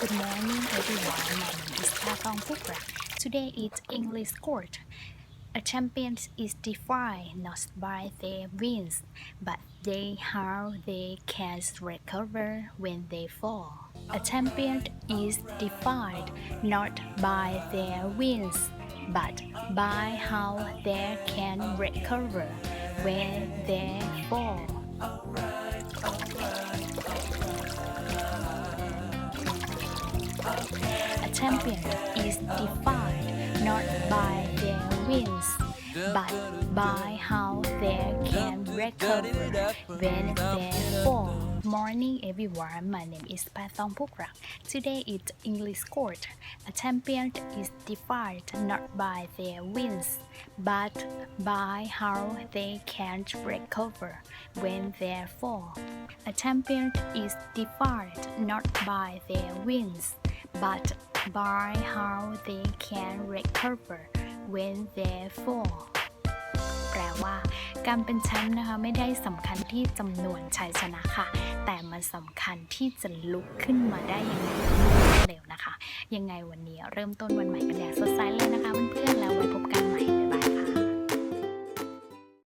Good morning, everyone. My name is Patong Pukra. Today is English Court. A champion is defined not by their wins, but they how they can recover when they fall. A champion is defined not by their wins, but by how they can recover when they fall. A champion is defined not by their wins, but by how they can recover when they fall. Morning, everyone. My name is Patong Pukrak. Today is English Court. A champion is defined not by their wins, but by how they can recover when they fall. A champion is defined not by their wins, but by how they can recover when they fall แปลว่า การเป็นแชมป์นะคะไม่ได้สำคัญที่จำนวนชัยชนะค่ะ แต่มันสำคัญที่จะลุกขึ้นมาได้อย่างไรเร็วนะคะ ยังไงวันนี้เริ่มต้นวันใหม่กันอย่างสด